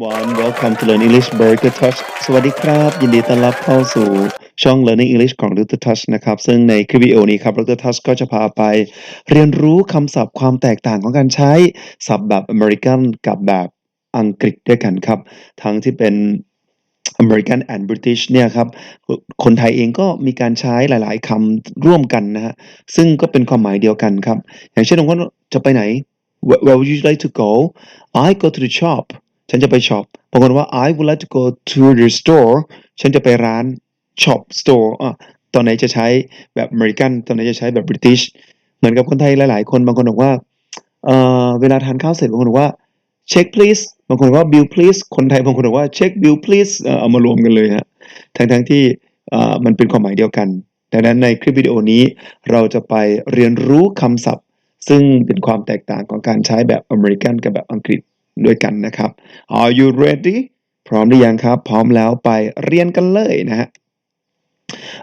everyone welcome to Learn English by Dr. Touch สวัสดีครับ ยินดีต้อนรับเข้าสู่ช่อง Learning English ของ Dr. Touch นะครับ ซึ่งในคลิปวิดีโอนี้ครับ Dr. Touch ก็จะพาไป เรียนรู้คำศัพท์ความแตกต่างของการใช้ศัพท์แบบอเมริกันกับแบบอังกฤษด้วยกันครับ ทั้งที่เป็น American and British เนี่ยครับ คนไทยเองก็มีการใช้หลาย ๆคำร่วมกันนะฮะ ซึ่งก็เป็นความหมายเดียวกันครับ อย่างเช่นว่าจะไปไหน where would you like to go I go to the shop ฉันจะไปช็อปบางคนว่า I would like to go to the store ฉันจะไปร้าน shop store อะตอนไหนจะใช้แบบอเมริกันตอนไหนจะใช้แบบ British เหมือนกับคนไทยหลาย ๆ คนบางคนบอกว่าเออเวลาทานข้าวเสร็จบางคนบอกว่า check please บางคนว่า bill please คนไทยบางคนบอกว่า check bill please เอามารวมกันเลยฮะทั้งทั้งๆที่มันเป็นความหมายเดียวกัน ดังนั้นในคลิปวิดีโอนี้เราจะไปเรียนรู้คำศัพท์ ซึ่งเป็นความแตกต่างของการใช้แบบอเมริกันกับแบบอังกฤษ ด้วยกันนะครับ Are you ready พร้อมหรือยังครับ พร้อมแล้วไปเรียนกันเลยนะฮะ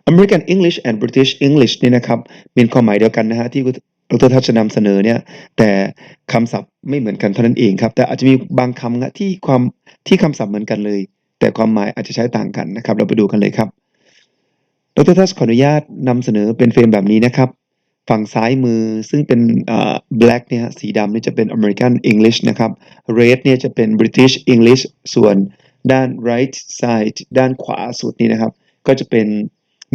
American English and British English นี่นะครับมีความหมายเดียวกันนะฮะที่ดรทัชจะนำเสนอเนี่ยแต่คำศัพท์ไม่เหมือนกันเท่านั้นเองครับ แต่อาจจะมีบางคำนะที่ความที่คำศัพท์เหมือนกันเลย แต่ความหมายอาจจะใช้ต่างกันนะครับ เราไปดูกันเลยครับดรทัชขออนุญาตนำเสนอเป็นเฟรมแบบนี้นะครับ ฝั่งซ้ายมือซึ่งเป็น black เนี่ยสีดำนี่จะเป็น American English นะครับ red เนี่ยจะเป็น British English ส่วนด้าน right side ด้านขวาสุดนี่นะครับ ก็จะเป็น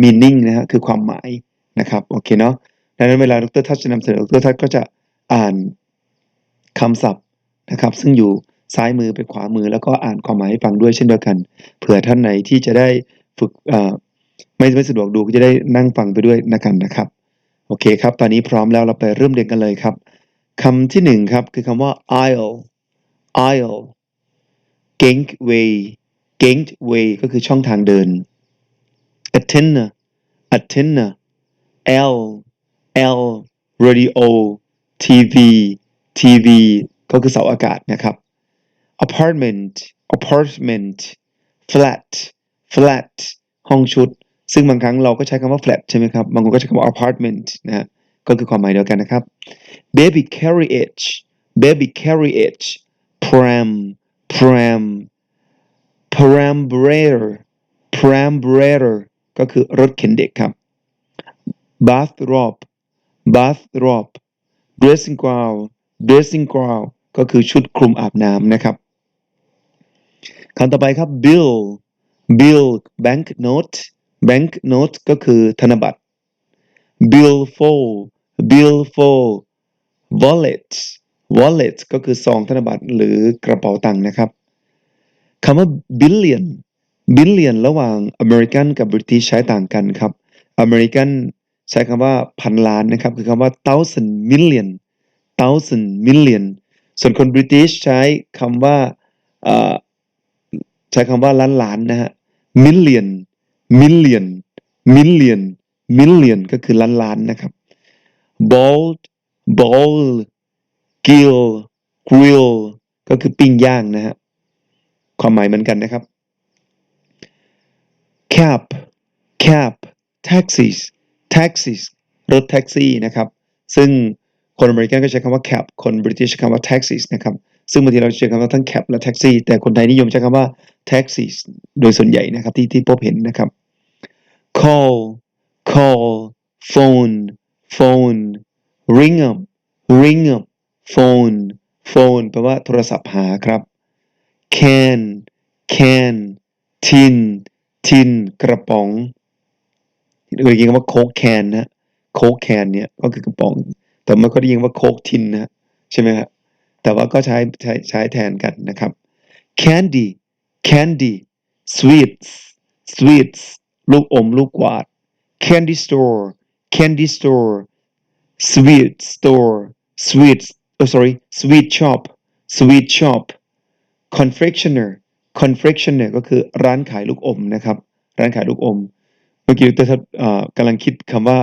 meaning นะฮะคือความหมายนะครับโอเคเนาะดังนั้นเวลาดรทัศน์จะนำเสนอดรทัศน์ก็จะอ่านคำศัพท์นะครับ ซึ่งอยู่ซ้ายมือไปขวามือแล้วก็อ่านความหมายให้ฟังด้วยเช่นเดียวกัน เผื่อท่านไหนที่จะได้ฝึกไม่ไม่สะดวกดูก็จะได้นั่งฟังไปด้วยนะกันนะครับ โอเคครับ ตอนนี้พร้อมแล้วเราไปเริ่มเรียนกันเลยครับคำที่หนึ่งครับคือคำว่า aisle aisle gangway gangway ก็คือช่องทางเดิน antenna antenna L L radio TV TV ก็คือเสาอากาศนะครับ apartment apartment flat flat ห้องชุด ซึ่งบางครั้งเราก็ใช้คำว่า flat ใช่ไหมครับ บางคนก็ใช้คำว่า apartment นะฮะ ก็คือความหมายเดียวกันนะครับ baby carriage baby carriage pram pram perambulator perambulator ก็คือรถเข็นเด็กครับ bathrobe bathrobe dressing gown dressing gown ก็คือชุดคลุมอาบน้ำนะครับคำต่อไปครับ bill bill bank note bank note ก็คือธนบัตร billfold billfold wallet wallet ก็คือซองธนบัตรหรือกระเป๋าตังค์นะครับคำว่า billion billion ระหว่าง American กับ British ใช้ต่างกันครับ American ใช้คำว่าพันล้านนะครับ คือคำว่า thousand million thousand million ส่วนคน British ใช้คำว่าใช้คำว่าล้านล้านนะฮะ million million million million ก็คือล้านล้านนะครับ bald ball gill grill ก็คือปิ้งย่างนะฮะความหมายเหมือนกันนะครับ cab cab taxis taxis รถแท็กซี่นะครับ ซึ่งคนอเมริกันก็ใช้คำว่า cab คนบริ i ิชใช้คำว่า taxis นะครับ ซึ่งบางทีเราใช้คำว่าทั้ง cab และ taxi แต่คนไทยนิยมใช้คำว่า taxis โดยส่วนใหญ่นะครับที่ที่พบเห็นนะครับ call call phone phone ring up ring up phone phone แปลว่าโทรศัพท์หาครับ can can tin tin กระป๋องเคยยินคำว่าโค้กแคนนะโค้กแคนเนี่ยก็คือกระป๋อง แต่ไม่ค่อยได้ยินว่าโค้กทินนะใช่ไหมครับแต่ว่าก็ใช้ใช้ใช้แทนกันนะครับ candy candy sweets sweets ลูกอมลูกกวาด candy store candy store sweet store sweets oh sorry sweet shop sweet shop confectioner confectioner ก็คือร้านขายลูกอมนะครับ ร้านขายลูกอม เมื่อกี้แต่ถ้ากำลังคิดคำว่า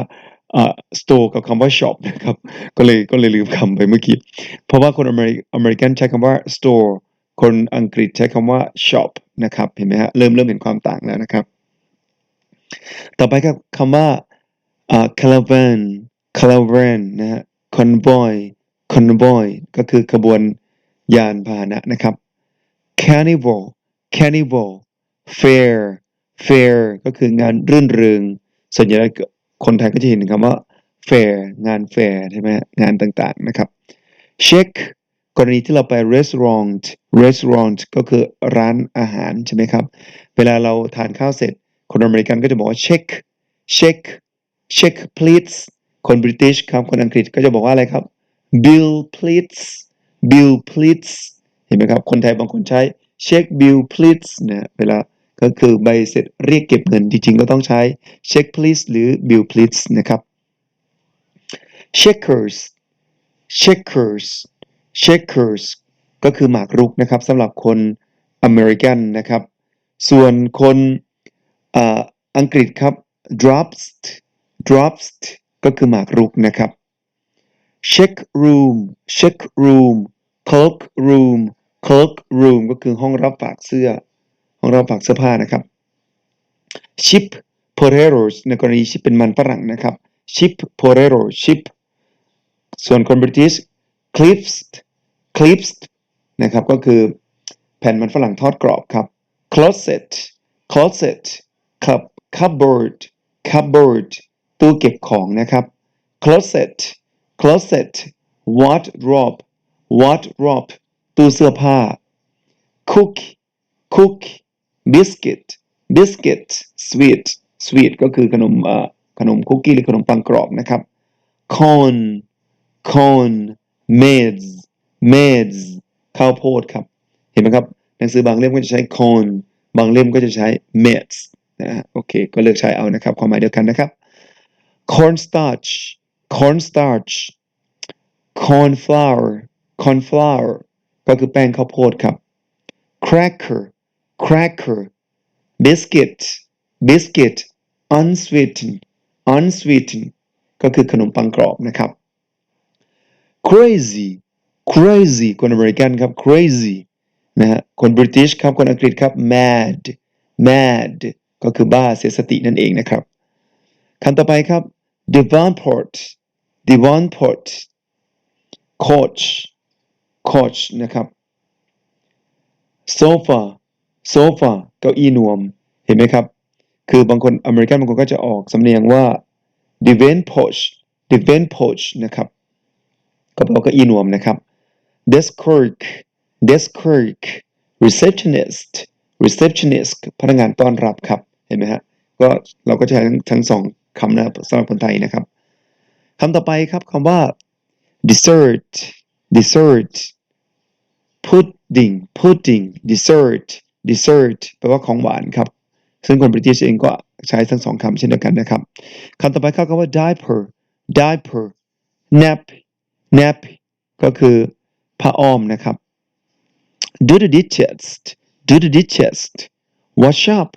store กับคำว่า shop นะครับ ก็เลยก็เลยลืมคำไปเมื่อกี้ เพราะว่าคนอเมริอเมริกันใช้คำว่า store คนอังกฤษใช้คำว่า shop นะครับ เห็นไหมฮะ เริ่มเริ่มเห็นความต่างแล้วนะครับ ต่อไปครับคำว่าอ่า caravan caravan นะฮะ convoy convoy ก็คือขบวนยานพาหนะนะครับ carnival carnival fair fair ก็คืองานรื่นเริงส่วนใหญ่คนไทยก็จะเห็นคำว่า fair งาน fair ใช่ไหมฮะงานต่างๆนะครับ check กรณีที่เราไป restaurant restaurant ก็คือร้านอาหารใช่ไหมครับ เวลาเราทานข้าวเสร็จ คนอเมริกันก็จะบอกว่า check check check please คนบริติชครับคนอังกฤษก็จะบอกว่าอะไรครับ bill please bill please เห็นไหมครับ คนไทยบางคนใช้ check bill please นะเวลาก็คือใบเสร็จเรียกเก็บเงินจริงๆ ก็ต้องใช้ check please หรือ bill please นะครับ checkers checkers checkers ก็คือหมากรุกนะครับสำหรับคนอเมริกันนะครับ ส่วนคน อังกฤษครับ drops drops ก็คือหมากรุกนะครับ check room check room cloak room cloak room ก็คือห้องรับฝากเสื้อ ห้องรับฝากเสื้อผ้านะครับ ship potatoes ในกรณีชิปเป็นมันฝรั่งนะครับ ship potato ship ส่วนคน British clips clips นะครับก็คือแผ่นมันฝรั่งทอดกรอบครับ closet closet cup cupboard cupboard ตู้เก็บของนะครับ closet closet wardrobe wardrobe ตู้เสื้อผ้า cook cook biscuit biscuit sweet sweet ก็คือขนมขนมคุกกี้หรือขนมปังกรอบนะครับ corn corn maize maize ข้าวโพดครับ เห็นไหมครับ หนังสือบางเล่มก็จะใช้ corn บางเล่มก็จะใช้ maize นะฮะโอเค ก็เลือกใช้เอานะครับ ความหมายเดียวกันนะครับ cornstarch cornstarch corn flour corn flour ก็คือแป้งข้าวโพดครับ cracker cracker biscuit biscuit unsweetened unsweetened ก็คือขนมปังกรอบนะครับ crazy crazy คนอเมริกันครับ crazy นะฮะคนบริติชครับ คนอังกฤษครับ mad mad ก็คือบ้าเสียสตินั่นเองนะครับคำต่อไปครับ Devonport Devonport coach coach นะครับ sofa sofa เก้าอี้นวม เห็นไหมครับ คือบางคนอเมริกันบางคนก็จะออกสำเนียงว่า Devonport Devonport นะครับก็แปลว่าเก้าอี้นวมนะครับ desk clerk desk clerk receptionist receptionist พนักงานต้อนรับครับ เห็นไหมฮะ ก็เราก็ใช้ทั้งทั้งสองคำนะสำหรับคนไทยนะครับคำต่อไปครับคำว่า dessert dessert pudding pudding dessert dessert แปลว่าของหวานครับ ซึ่งคนบริติชเองก็ใช้ทั้งสองคำเช่นเดียวกันนะครับคำต่อไปครับคำว่า diaper diaper nap nap ก็คือผ้าอ้อมนะครับ do the dishes do the dishes wash up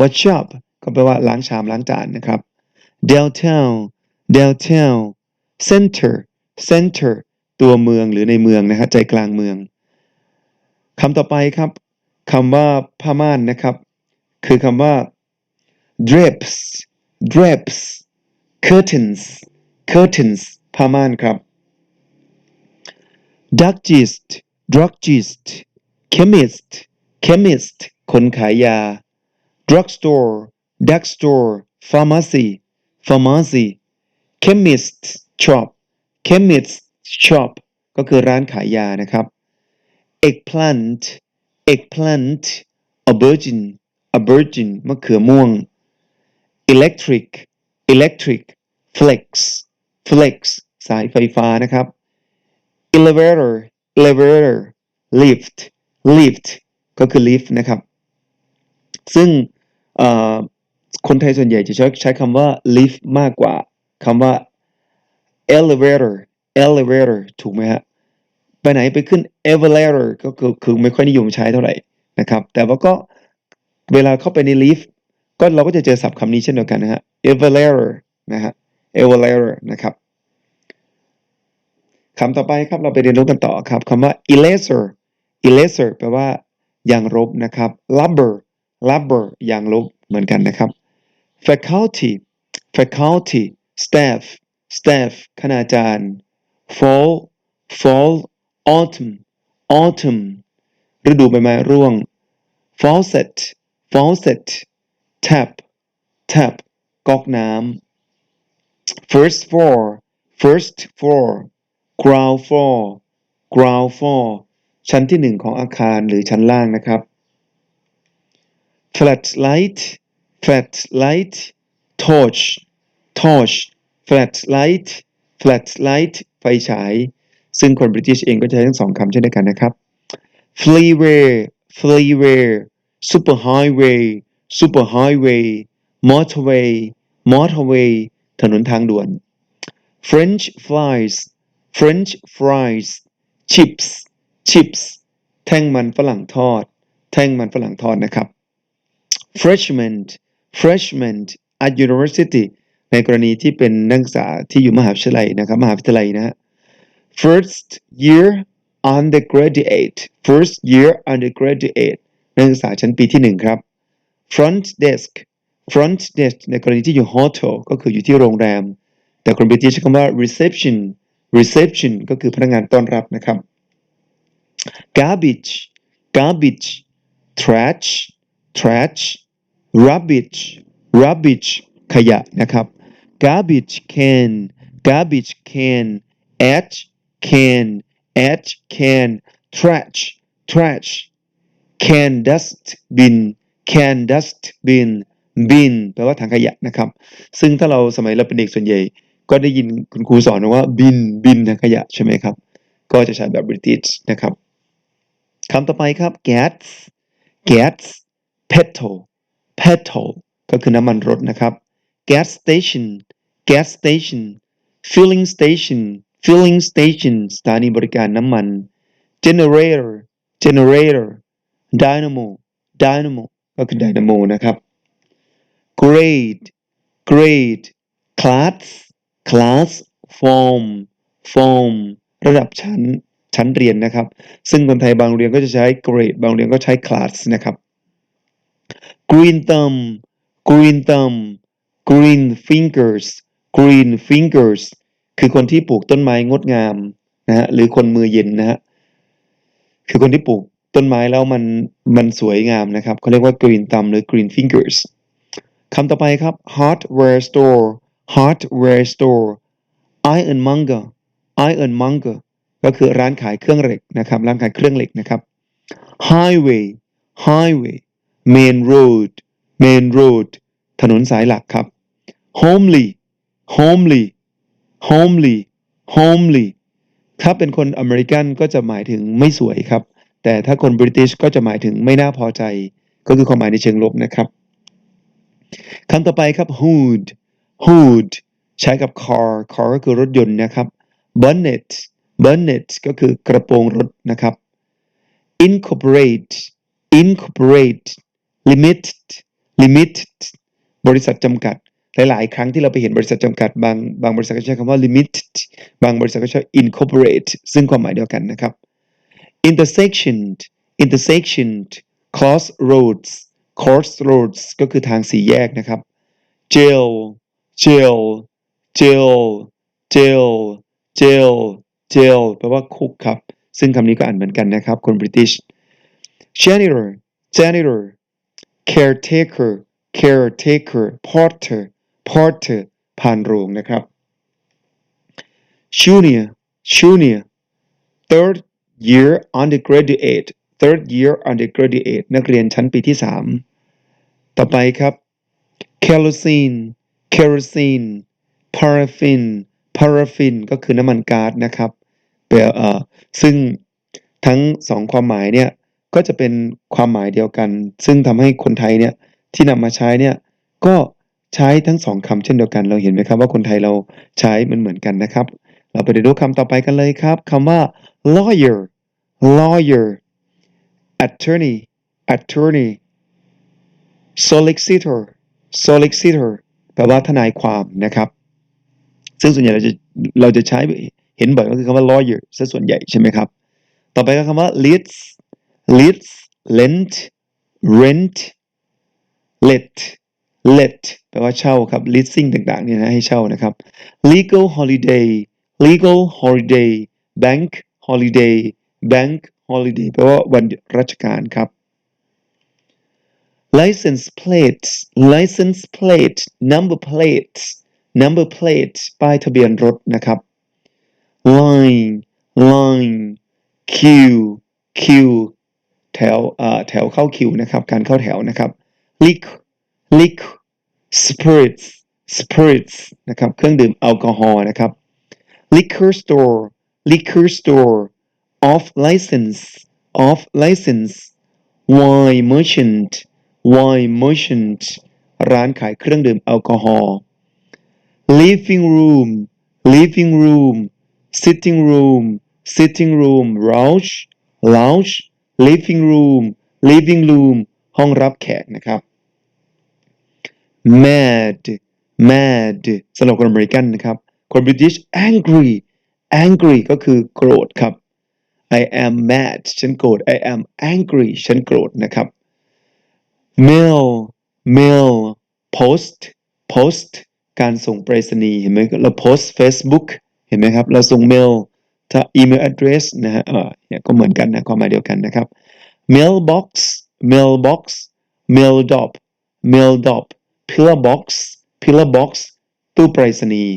wash up ก็แปลว่าล้างชามล้างจานนะครับ downtown downtown center center ตัวเมืองหรือในเมืองนะครับใจกลางเมืองคำต่อไปครับคำว่าผ้าม่านนะครับ คือคำว่า drapes drapes curtains curtains ผ้าม่านครับ druggist druggist chemist chemist คนขายยา drugstore drugstore pharmacy pharmacy chemist shop chemist shop ก็คือร้านขายยานะครับ eggplant eggplant aubergine aubergine มะเขือม่วง electric electric flex flex สายไฟฟ้านะครับ elevator elevator lift lift ก็คือ lift นะครับ ซึ่งคนไทยส่วนใหญ่จะใช้ใช้คำว่า lift มากกว่าคำว่า elevator elevator ถูกไหมฮะ ไปไหนไปขึ้น elevator ก็คือคือไม่ค่อยนิยมใช้เท่าไหร่นะครับ แต่ว่าก็เวลาเข้าไปใน lift ก็เราก็จะเจอศัพท์คำนี้เช่นเดียวกันนะฮะ elevator นะฮะ elevator นะครับคำต่อไปครับเราไปเรียนรู้กันต่อครับคำว่า eraser eraser แปลว่า ยางลบนะครับ rubber rubber ยางลบเหมือนกันนะครับ faculty faculty staff staff คณาจารย์ fall fall autumn autumn ฤดูใบไม้ร่วง faucet faucet tap tap ก๊อกน้ำ first floor first floor ground floor ground floor ชั้นที่หนึ่งของอาคารหรือชั้นล่างนะครับ flat light flat light torch torch flat light flat light ไฟฉาย ซึ่งคนบริติชเองก็ใช้ทั้งสองคำเช่นเดียวกันนะครับ freeway freeway superhighway superhighway motorway motorway ถนนทางด่วน French fries French fries chips chips แท่งมันฝรั่งทอด แท่งมันฝรั่งทอดนะครับ freshman freshman at university ในกรณีที่เป็นนักศึกษาที่อยู่มหาวิทยาลัยนะครับ มหาวิทยาลัยนะฮะ first year undergraduate first year undergraduate นักศึกษาชั้นปีที่หนึ่งครับ front desk front desk ในกรณีที่อยู่ hotel ก็คืออยู่ที่โรงแรม แต่คนบริติชใช้คำว่า reception reception ก็คือพนักงานต้อนรับนะครับ garbage garbage trash trash rubbish rubbish ขยะนะครับ garbage can garbage can ash can ash can trash trash can dust bin can dust bin bin แปลว่าถังขยะนะครับ ซึ่งถ้าเราสมัยเราเป็นเด็กส่วนใหญ่ ก็ได้ยินคุณครูสอนว่าบินบินถังขยะใช่ไหมครับ ก็จะใช้แบบบริติชนะครับ คำต่อไปครับ gas gas petrol petrol ก็คือน้ำมันรถนะครับ gas station gas station filling station filling station สถานีบริการน้ำมัน generator generator dynamo dynamo ก็คือ dynamo นะครับ grade grade class class form form ระดับชั้น ชั้นเรียนนะครับ ซึ่งคนไทยบางโรงเรียนก็จะใช้ grade บางโรงเรียนก็ใช้ class นะครับ green thumb green thumb green fingers green fingers คือคนที่ปลูกต้นไม้งดงามนะฮะหรือคนมือเย็นนะฮะคือคนที่ปลูกต้นไม้แล้วมันมันสวยงามนะครับเขาเรียกว่า green thumb หรือ green fingers คำต่อไปครับ hardware store hardware store ironmonger ironmonger ก็คือร้านขายเครื่องเหล็กนะครับร้านขายเครื่องเหล็กนะครับ highway highway main road main road ถนนสายหลักครับ homely homely homely homely ถ้าเป็นคนอเมริกันก็จะหมายถึงไม่สวยครับ แต่ถ้าคนบริติชก็จะหมายถึงไม่น่าพอใจ ก็คือความหมายในเชิงลบนะครับคำต่อไปครับ hood hood ใช้กับ car car ก็คือรถยนต์นะครับ bonnet bonnet ก็คือกระโปรงรถนะครับ incorporate incorporate limited limited บริษัทจำกัด หลาย ๆ ครั้งที่เราไปเห็นบริษัทจำกัด บางบางบริษัทก็ใช้คำว่า limited บางบริษัทก็ใช้ incorporate ซึ่งความหมายเดียวกันนะครับ intersection intersection crossroads crossroads ก็คือทางสี่แยกนะครับ jail jail jail jail jail jail แปลว่าคุกครับ ซึ่งคำนี้ก็อ่านเหมือนกันนะครับ คนบริติช janitor janitor caretaker caretaker porter porter ผ่านโรงนะครับ junior junior third year undergraduate third year undergraduate นักเรียนชั้นปีที่ 3 ต่อไปครับ kerosene kerosene paraffin paraffin ก็คือน้ำมันก๊าซนะครับ เอ่อซึ่งทั้งสองความหมายเนี่ยก็จะเป็นความหมายเดียวกัน ซึ่งทำให้คนไทยเนี่ยที่นำมาใช้เนี่ยก็ใช้ทั้งสองคำเช่นเดียวกัน เราเห็นไหมครับว่าคนไทยเราใช้มันเหมือนกันนะครับ เราไปเรียนรู้คำต่อไปกันเลยครับคำว่า lawyer lawyer attorney attorney solicitor solicitor แปลว่าทนายความนะครับ ซึ่งส่วนใหญ่เราจะเราจะใช้ เห็นบ่อยก็คือคำว่า lawyer ซะส่วนใหญ่ใช่ไหมครับ ต่อไปก็คำว่า leads leads lend rent let let แปลว่าเช่าครับ leasing ต่างๆเนี่ยนะให้เช่านะครับ legal holiday legal holiday bank holiday bank holiday แปลว่าวันราชการครับ license plate license plate number plate number plate ป้ายทะเบียนรถนะครับ line line queue queue แถวอ่าแถวเข้าคิวนะครับ การเข้าแถวนะครับ lick lick spirits spirits นะครับ เครื่องดื่มแอลกอฮอล์นะครับ liquor store liquor store off license off license wine merchant wine merchant ร้านขายเครื่องดื่มแอลกอฮอล์ living room living room sitting room sitting room lounge lounge living room living room ห้องรับแขกนะครับ mad mad สำหรับคนอเมริกันนะครับ คน British angry angry ก็คือโกรธครับ I am mad ฉันโกรธ I am angry ฉันโกรธนะครับ mail mail post post การส่งไปรษณีย์เห็นไหมเรา post Facebook เห็นไหมครับ เราส่งเมลถ้า email address นะฮะเออเนี่ยก็เหมือนกันนะความหมายเดียวกันนะครับ mailbox mailbox mail drop mail drop pillar box pillar box ตู้ไปรษณีย์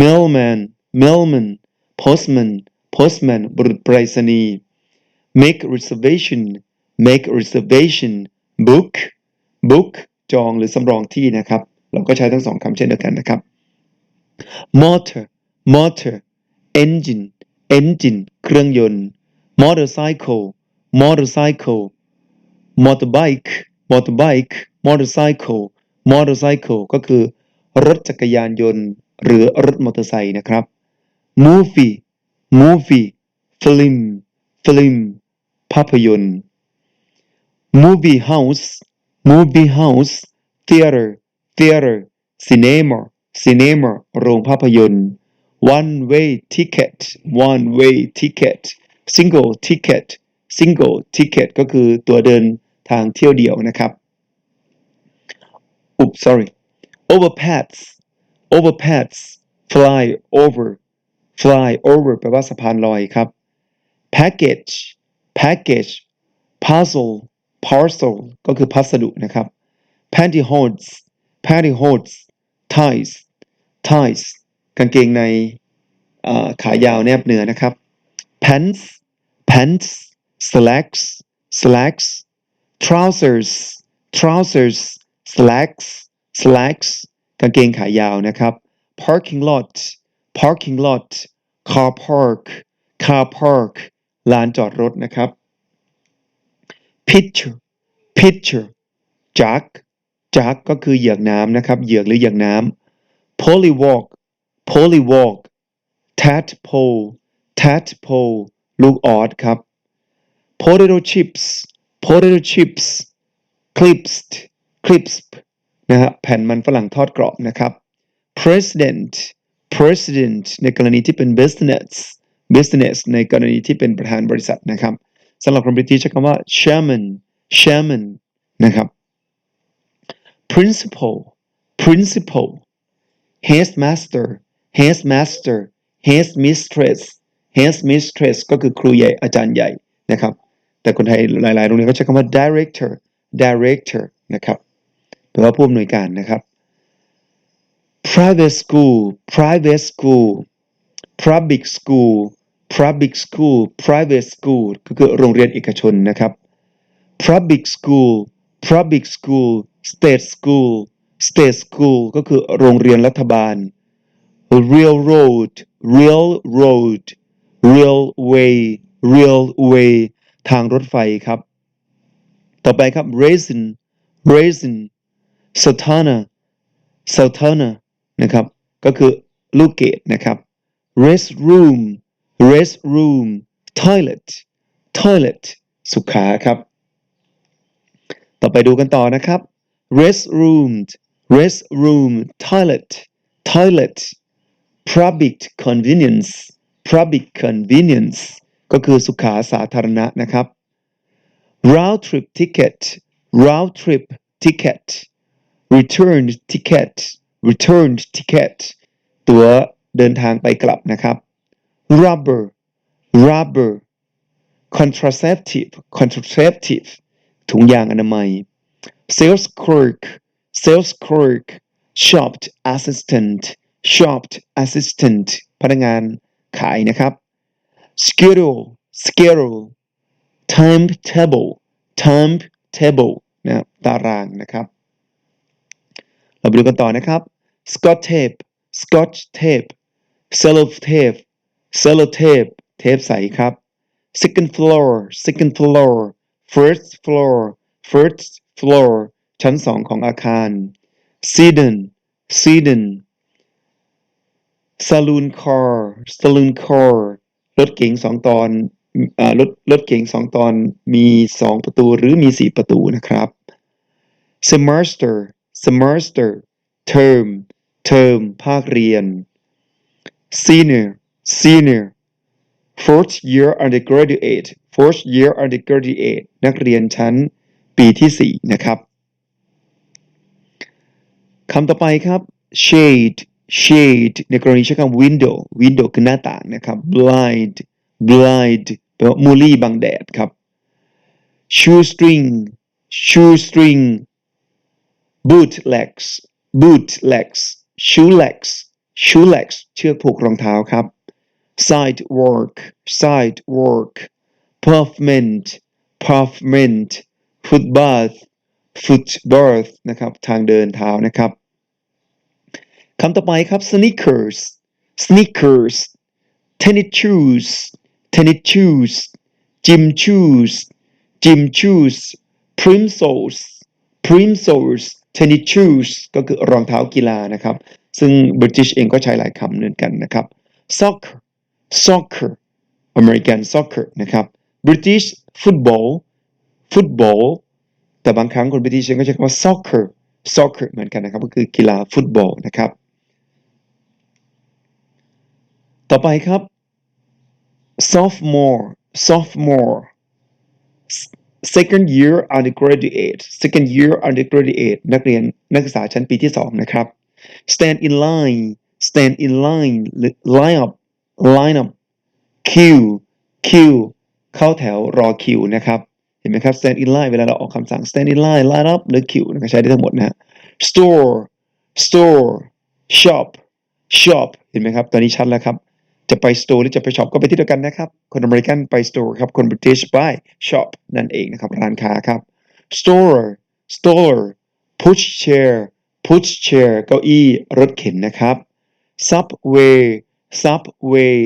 mailman mailman postman postman บุรุษไปรษณีย์ make reservation make reservation book book จองหรือสำรองที่นะครับ เราก็ใช้ทั้งสองคำเช่นเดียวกันนะครับ motor motor engine engine เครื่องยนต์ motorcycle motorcycle motorbike motorbike motorcycle motorcycle ก็คือ รถจักรยานยนต์ หรือรถมอเตอร์ไซค์นะครับ movie movie film film ภาพยนตร์ movie house movie house theater theater cinema cinema โรงภาพยนตร์ one way ticket one way ticket single ticket single ticket ก็คือตัวเดินทางเที่ยวเดียวนะครับ Oops sorry overpass overpass fly over fly over แปลว่าสะพานลอยครับ package package parcel parcel ก็คือพัสดุนะครับ pantyhose pantyhose ties ties กางเกงในขายาวแนบเนื้อนะครับ pants pants slacks slacks trousers trousers slacks slacks กางเกงขายาวนะครับ parking lot parking lot car park car park ลานจอดรถนะครับ pitcher pitcher jug jug ก็คือเหยือกน้ำนะครับ เหยือกหรือเหยือกน้ำ polywog polywog tadpole tadpole ลูกออสครับ potato chips potato chips clipped crisp นะฮะแผ่นมันฝรั่งทอดกรอบนะครับ president president ในกรณีที่เป็น business business ในกรณีที่เป็นประธานบริษัทนะครับสำหรับคนบริติชใช้คำว่า chairman chairman นะครับ principal principal headmaster headmaster headmistress headmistress ก็คือครูใหญ่อาจารย์ใหญ่นะครับ แต่คนไทยหลาย ๆ โรงเรียนก็ใช้คำว่า director director นะครับแปลว่าผู้อำนวยการนะครับ private school private school public school public school private school ก็คือโรงเรียนเอกชนนะครับ public school public school state school state school ก็คือโรงเรียนรัฐบาล railroad railroad railway railway ทางรถไฟครับ ต่อไปครับ raisin raisin sultana sultana นะครับ ก็คือลูกเกดนะครับ restroom restroom toilet toilet สุขาครับ ต่อไปดูกันต่อนะครับ restroom restroom toilet toilet public convenience public convenience ก็คือสุขาสาธารณะนะครับ round trip ticket round trip ticket return ticket return ticket ตั๋วเดินทางไปกลับนะครับ rubber rubber contraceptive contraceptive ถุงยางอนามัย sales clerk sales clerk shop assistant shop assistant พนักงานขายนะครับ schedule schedule timetable timetable นะตารางนะครับ เราไปดูกันต่อนะครับ scotch tape scotch tape cello tape cello tape เทปใสครับ second floor second floor first floor first floor ชั้นสองของอาคาร sedan sedan saloon car saloon car รถเก๋งสองตอนอ่ารถรถเก๋งสองตอนมีสองประตูหรือมีสี่ประตูนะครับ semester semester term term ภาคเรียน senior senior fourth year undergraduate fourth year undergraduate นักเรียนชั้นปีที่สี่นะครับคำต่อไปครับ shade shade ในกรณีใช้คำ window window คือหน้าต่างนะครับ blind blind แปลว่ามูลี่บังแดดครับ shoestring shoestring bootlegs bootlegs shoelegs shoelegs เชือกผูกรองเท้าครับ sidewalk sidewalk pavement pavement footbath footbath นะครับ ทางเดินเท้านะครับ คำต่อไปครับ sneakers sneakers tennis shoes tennis shoes gym shoes gym shoes primsoles primsoles tennis shoes ก็คือรองเท้ากีฬานะครับ ซึ่ง British เองก็ใช้หลายคำเหมือนกันนะครับ soccer soccer American soccer นะครับ British football football แต่บางครั้งคน British เองก็ใช้คำว่า soccer soccer เหมือนกันนะครับ ก็คือกีฬาฟุตบอลนะครับ ต่อไปครับ sophomore sophomore second year undergraduate second year undergraduate นักเรียนนักศึกษาชั้นปีที่สองนะครับ stand in line stand in line หรือ line up line up queue queue เข้าแถวรอคิวนะครับเห็นไหมครับ stand in line เวลาเราออกคำสั่ง stand in line line up หรือ queue นะใช้ได้ทั้งหมดนะฮะ store store shop shop เห็นไหมครับ ตอนนี้ชัดแล้วครับ จะไป store หรือจะไป shop ก็ไปที่เดียวกันนะครับ คนอเมริกันไป store ครับ คน British ไป shop นั่นเองนะครับ ร้านค้าครับ store store push chair push chair เก้าอี้รถเข็นนะครับ subway subway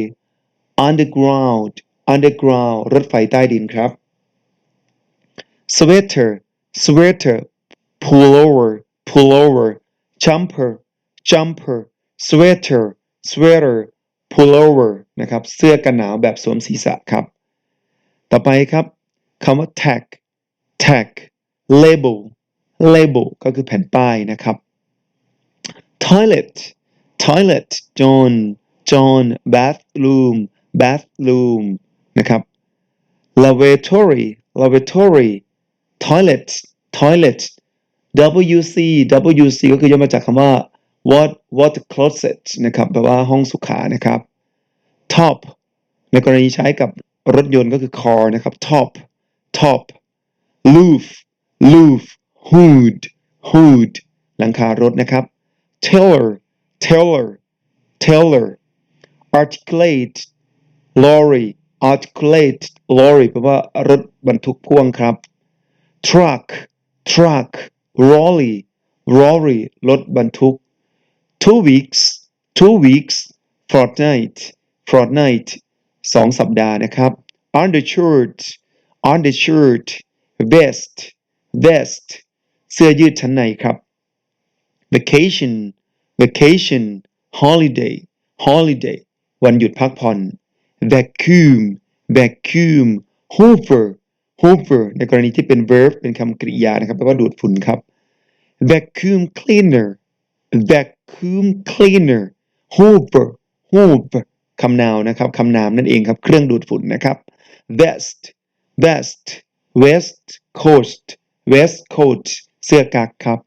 underground underground รถไฟใต้ดินครับ sweater sweater pullover pullover jumper jumper sweater sweater pullover นะครับ เสื้อกันหนาวแบบสวมศีรษะครับ ต่อไปครับคำว่า tag tag label label ก็คือแผ่นป้ายนะครับ toilet toilet John John bathroom bathroom นะครับ lavatory lavatory toilet toilet WC WC ก็คือย่อมาจากคำว่า what water closet นะครับแปลว่าห้องสุขานะครับ top ในกรณีใช้กับรถยนต์ก็คือ car นะครับ top top roof roof hood hood หลังคารถนะครับ tailor tailor tailor articulate lorry articulate lorry แปลว่ารถบรรทุกพ่วงครับ truck truck lorry lorry รถบรรทุก two weeks two weeks fortnight fortnight สองสัปดาห์นะครับ undershirt undershirt vest vest เสื้อยืดชั้นในครับ vacation vacation holiday holiday วันหยุดพักผ่อน vacuum vacuum hoover hoover ในกรณีที่เป็น verb เป็นคำกริยานะครับแปลว่าดูดฝุ่นครับ vacuum cleaner vacuum cleaner hoover hoover คำนาวนะครับคำนามนั่นเองครับ เครื่องดูดฝุ่นนะครับ vest vest west coast west coat เสื้อกั๊กครับ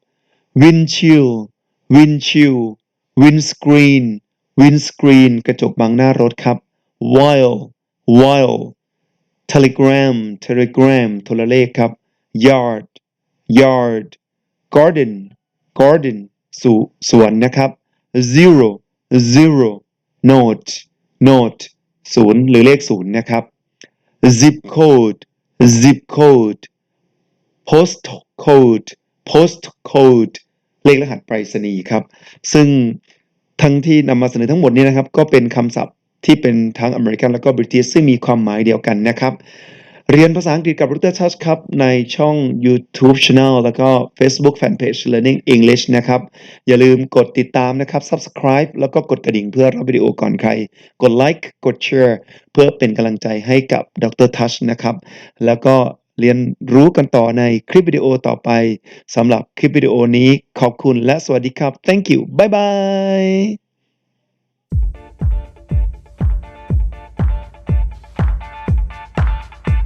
windshield windshield windscreen windscreen กระจกบังหน้ารถครับ while while telegram telegram โทรเลขครับ yard yard garden garden สุสวนนะครับ zero zero note note ศูนย์หรือเลขศูนย์นะครับ zip code zip code post code post code เลขรหัสไปรษณีย์ครับ ซึ่งทั้งที่นำมาเสนอทั้งหมดนี้นะครับ ก็เป็นคำศัพท์ที่เป็นทั้งอเมริกันแล้วก็บริ i ิชซึ่งมีความหมายเดียวกันนะครับ เรียนภาษาอังกฤษกับ Dr. Touch ครับ ในช่อง YouTube Channel แล้วก็ Facebook Fanpage Learning English นะครับ อย่าลืมกดติดตามนะครับ Subscribe แล้วก็กดกระดิ่งเพื่อรับวิดีโอก่อนใคร กด Like กด Share เพื่อเป็นกำลังใจให้กับ Dr. Touch นะครับ แล้วก็เรียนรู้กันต่อในคลิปวิดีโอต่อไปสำหรับคลิปวิดีโอนี้ขอบคุณและสวัสดีครับ thank you bye bye